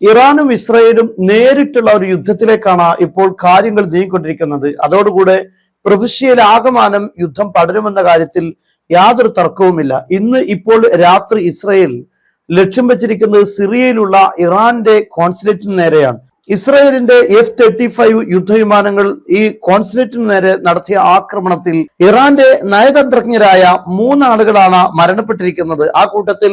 ഇറാനും ഇസ്രയേലും നേരിട്ടുള്ള ഒരു യുദ്ധത്തിലേക്കാണ് ഇപ്പോൾ കാര്യങ്ങൾ നീങ്ങിക്കൊണ്ടിരിക്കുന്നത്. അതോടുകൂടെ പ്രവിശ്യയിൽ ആകമാനം യുദ്ധം പടരുമെന്ന കാര്യത്തിൽ യാതൊരു തർക്കവുമില്ല. ഇന്ന് ഇപ്പോൾ രാത്രി ഇസ്രയേൽ ലക്ഷ്യം വെച്ചിരിക്കുന്നത് സിറിയയിലുള്ള ഇറാന്റെ കോൺസുലേറ്റിന് നേരെയാണ്. ഇസ്രയേലിന്റെ എഫ് തേർട്ടി ഫൈവ് യുദ്ധവിമാനങ്ങൾ ഈ കോൺസുലേറ്റിന് നേരെ നടത്തിയ ആക്രമണത്തിൽ ഇറാന്റെ നയതന്ത്രജ്ഞരായ മൂന്നാളുകളാണ് മരണപ്പെട്ടിരിക്കുന്നത്. ആ കൂട്ടത്തിൽ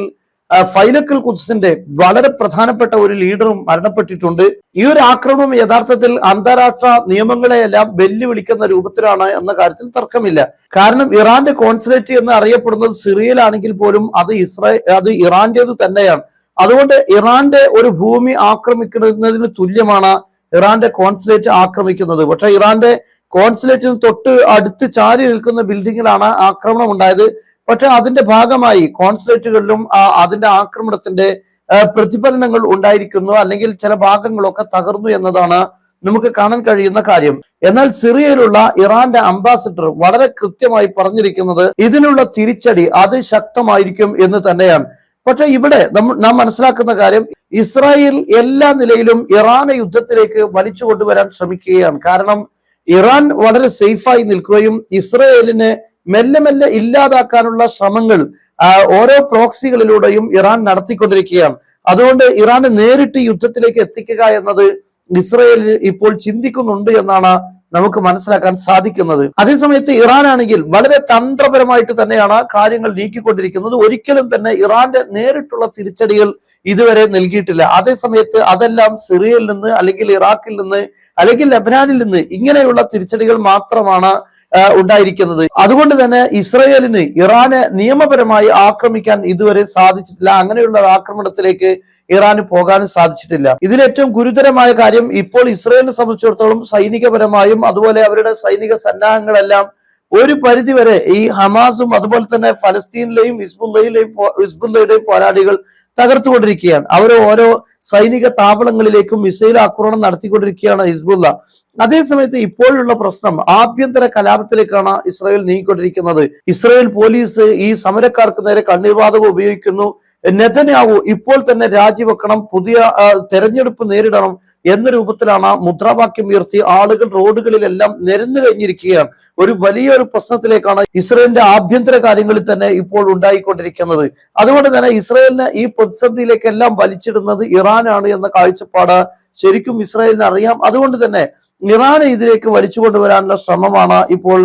ഫൈലക്കൽ കുദ്സിന്റെ വളരെ പ്രധാനപ്പെട്ട ഒരു ലീഡറും മരണപ്പെട്ടിട്ടുണ്ട്. ഈ ഒരു ആക്രമണം യഥാർത്ഥത്തിൽ അന്താരാഷ്ട്ര നിയമങ്ങളെയെല്ലാം വെല്ലുവിളിക്കുന്ന രൂപത്തിലാണ് എന്ന കാര്യത്തിൽ തർക്കമില്ല. കാരണം ഇറാന്റെ കോൺസുലേറ്റ് എന്ന് അറിയപ്പെടുന്നത് സിറിയയിലാണെങ്കിൽ പോലും അത് ഇസ്രായേൽ അത് ഇറാന്റേത് തന്നെയാണ്. അതുകൊണ്ട് ഇറാന്റെ ഒരു ഭൂമി ആക്രമിക്കുന്നതിന് തുല്യമാണ് ഇറാന്റെ കോൺസുലേറ്റ് ആക്രമിക്കുന്നത്. പക്ഷെ ഇറാന്റെ കോൺസുലേറ്റിന് തൊട്ട് അടുത്ത് ചാരി നിൽക്കുന്ന ബിൽഡിങ്ങിലാണ് ആക്രമണം ഉണ്ടായത്. പക്ഷെ അതിന്റെ ഭാഗമായി കോൺസുലേറ്റുകളിലും അതിന്റെ ആക്രമണത്തിന്റെ പ്രതിഫലനങ്ങൾ ഉണ്ടായിരിക്കുന്നു. അല്ലെങ്കിൽ ചില ഭാഗങ്ങളൊക്കെ തകർന്നു എന്നതാണ് നമുക്ക് കാണാൻ കഴിയുന്ന കാര്യം. എന്നാൽ സിറിയയിലുള്ള ഇറാന്റെ അംബാസിഡർ വളരെ കൃത്യമായി പറഞ്ഞിരിക്കുന്നത് ഇതിനുള്ള തിരിച്ചടി അത് ശക്തമായിരിക്കും എന്ന് തന്നെയാണ്. പക്ഷെ ഇവിടെ നാം മനസ്സിലാക്കുന്ന കാര്യം ഇസ്രായേൽ എല്ലാ നിലയിലും ഇറാനെ യുദ്ധത്തിലേക്ക് വലിച്ചു കൊണ്ടുവരാൻ ശ്രമിക്കുകയാണ്. കാരണം ഇറാൻ വളരെ സേഫായി നിൽക്കുകയും ഇസ്രായേലിനെ മെല്ലെ മെല്ലെ ഇല്ലാതാക്കാനുള്ള ശ്രമങ്ങൾ ഓരോ പ്രോക്സികളിലൂടെയും ഇറാൻ നടത്തിക്കൊണ്ടിരിക്കുകയാണ്. അതുകൊണ്ട് ഇറാനെ നേരിട്ട് യുദ്ധത്തിലേക്ക് എത്തിക്കുക എന്നത് ഇസ്രയേൽ ഇപ്പോൾ ചിന്തിക്കുന്നുണ്ട് എന്നാണ് നമുക്ക് മനസ്സിലാക്കാൻ സാധിക്കുന്നത്. അതേസമയത്ത് ഇറാൻ ആണെങ്കിൽ വളരെ തന്ത്രപരമായിട്ട് തന്നെയാണ് കാര്യങ്ങൾ നീക്കിക്കൊണ്ടിരിക്കുന്നത്. ഒരിക്കലും തന്നെ ഇറാന്റെ നേരിട്ടുള്ള തിരിച്ചടികൾ ഇതുവരെ നൽകിയിട്ടില്ല. അതേസമയത്ത് അതെല്ലാം സിറിയയിൽ നിന്ന് അല്ലെങ്കിൽ ഇറാഖിൽ നിന്ന് അല്ലെങ്കിൽ ലബനാനിൽ നിന്ന് ഇങ്ങനെയുള്ള തിരിച്ചടികൾ മാത്രമാണ് ഉണ്ടായിരിക്കുന്നത്. അതുകൊണ്ട് തന്നെ ഇസ്രയേലിന് ഇറാനെ നിയമപരമായി ആക്രമിക്കാൻ ഇതുവരെ സാധിച്ചിട്ടില്ല. അങ്ങനെയുള്ള ആക്രമണത്തിലേക്ക് ഇറാന് പോകാനും സാധിച്ചിട്ടില്ല. ഇതിൽ ഏറ്റവും ഗുരുതരമായ കാര്യം ഇപ്പോൾ ഇസ്രയേലിനെ സംബന്ധിച്ചിടത്തോളം സൈനികപരമായും അതുപോലെ അവരുടെ സൈനിക സന്നാഹങ്ങളെല്ലാം ഒരു പരിധിവരെ ഈ ഹമാസും അതുപോലെ തന്നെ ഫലസ്തീനിലെയും ഹിസ്ബുല്ലയിലെയും ഹിസ്ബുല്ലയുടെയും പോരാളികൾ തകർത്തുകൊണ്ടിരിക്കുകയാണ്. അവർ ഓരോ സൈനിക താവളങ്ങളിലേക്കും മിസൈൽ ആക്രമണം നടത്തിക്കൊണ്ടിരിക്കുകയാണ് ഹിസ്ബുല്ല. അതേസമയത്ത് ഇപ്പോഴുള്ള പ്രശ്നം ആഭ്യന്തര കലാപത്തിലേക്കാണ് ഇസ്രായേൽ നീങ്ങിക്കൊണ്ടിരിക്കുന്നത്. ഇസ്രായേൽ പോലീസ് ഈ സമരക്കാർക്ക് നേരെ കണ്ണീർവാതകം ഉപയോഗിക്കുന്നു. നെതന്യാവു ഇപ്പോൾ തന്നെ രാജിവെക്കണം പുതിയ തെരഞ്ഞെടുപ്പ് നേരിടണം എന്ന രൂപത്തിലാണ് മുദ്രാവാക്യം ഉയർത്തി ആളുകൾ റോഡുകളിലെല്ലാം നിരന്നു കഴിഞ്ഞിരിക്കുകയാണ്. ഒരു വലിയൊരു പ്രശ്നത്തിലേക്കാണ് ഇസ്രയേലിന്റെ ആഭ്യന്തര കാര്യങ്ങളിൽ തന്നെ ഇപ്പോൾ ഉണ്ടായിക്കൊണ്ടിരിക്കുന്നത്. അതുകൊണ്ട് തന്നെ ഇസ്രയേലിനെ ഈ പ്രതിസന്ധിയിലേക്കെല്ലാം വലിച്ചിടുന്നത് ഇറാനാണ് എന്ന കാഴ്ചപ്പാട് ശരിക്കും ഇസ്രായേലിന് അറിയാം. അതുകൊണ്ട് തന്നെ ഇറാനെ ഇതിലേക്ക് വലിച്ചു കൊണ്ടുവരാനുള്ള ശ്രമമാണ് ഇപ്പോൾ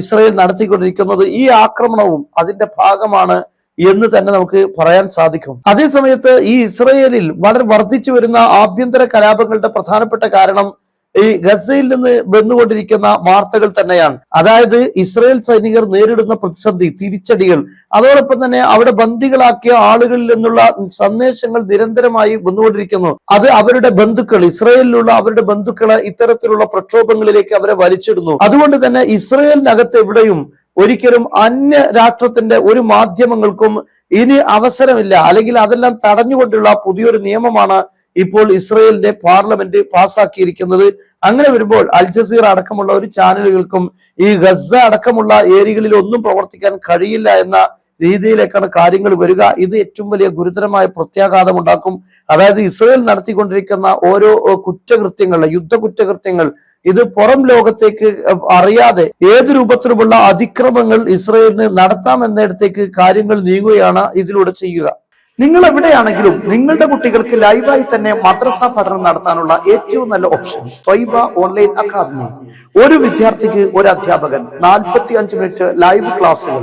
ഇസ്രയേൽ ഇസ്രായേൽ നടത്തിക്കൊണ്ടിരിക്കുന്നത്. ഈ ആക്രമണവും അതിന്റെ ഭാഗമാണ് എന്ന് തന്നെ നമുക്ക് പറയാൻ സാധിക്കും. അതേസമയത്ത് ഈ ഇസ്രയേലിൽ വളരെ വർദ്ധിച്ചു വരുന്ന ആഭ്യന്തര കലാപങ്ങളുടെ പ്രധാനപ്പെട്ട കാരണം ഈ ഗസയിൽ നിന്ന് വന്നുകൊണ്ടിരിക്കുന്ന വാർത്തകൾ തന്നെയാണ്. അതായത് ഇസ്രയേൽ സൈനികർ നേരിടുന്ന പ്രതിസന്ധി തിരിച്ചടികൾ അതോടൊപ്പം തന്നെ അവിടെ ബന്ദികളാക്കിയ ആളുകളിൽ നിന്നുള്ള സന്ദേശങ്ങൾ നിരന്തരമായി വന്നുകൊണ്ടിരിക്കുന്നു. അത് അവരുടെ ബന്ധുക്കൾ ഇസ്രയേലിലുള്ള അവരുടെ ബന്ധുക്കളെ ഇത്തരത്തിലുള്ള പ്രക്ഷോഭങ്ങളിലേക്ക് അവരെ വലിച്ചിടുന്നു. അതുകൊണ്ട് തന്നെ ഇസ്രയേലിനകത്ത് എവിടെയും ഒരിക്കലും അന്യ രാഷ്ട്രത്തിന്റെ ഒരു മാധ്യമങ്ങൾക്കും ഇനി അവസരമില്ല. അല്ലെങ്കിൽ അതെല്ലാം തടഞ്ഞുകൊണ്ടുള്ള പുതിയൊരു നിയമമാണ് ഇപ്പോൾ ഇസ്രയേലിന്റെ പാർലമെന്റ് പാസ്സാക്കിയിരിക്കുന്നത് അങ്ങനെ വരുമ്പോൾ അൽ ജസീർ അടക്കമുള്ള ഒരു ചാനലുകൾക്കും ഈ ഗസ അടക്കമുള്ള ഏരിയകളിൽ ഒന്നും പ്രവർത്തിക്കാൻ കഴിയില്ല എന്ന രീതിയിലേക്കാണ് കാര്യങ്ങൾ വരിക. ഇത് ഏറ്റവും വലിയ ഗുരുതരമായ പ്രത്യാഘാതം ഉണ്ടാക്കും. അതായത് ഇസ്രയേൽ നടത്തിക്കൊണ്ടിരിക്കുന്ന ഓരോ കുറ്റകൃത്യങ്ങൾ യുദ്ധ കുറ്റകൃത്യങ്ങൾ ഇത് പുറം ലോകത്തേക്ക് അറിയാതെ ഏത് രൂപത്തിലുമുള്ള അതിക്രമങ്ങൾ ഇസ്രയേലിന് നടത്താമെന്നിടത്തേക്ക് കാര്യങ്ങൾ നീങ്ങുകയാണ് ഇതിലൂടെ ചെയ്യുക. നിങ്ങൾ എവിടെയാണെങ്കിലും നിങ്ങളുടെ കുട്ടികൾക്ക് ലൈവായി തന്നെ മദ്രസ പഠനം നടത്താനുള്ള ഏറ്റവും നല്ല ഓപ്ഷൻ ത്വൈബ ഓൺലൈൻ അക്കാദമി. ഒരു വിദ്യാർത്ഥിക്ക് ഒരു അധ്യാപകൻ നാൽപ്പത്തി അഞ്ച് മിനിറ്റ് ലൈവ് ക്ലാസുകൾ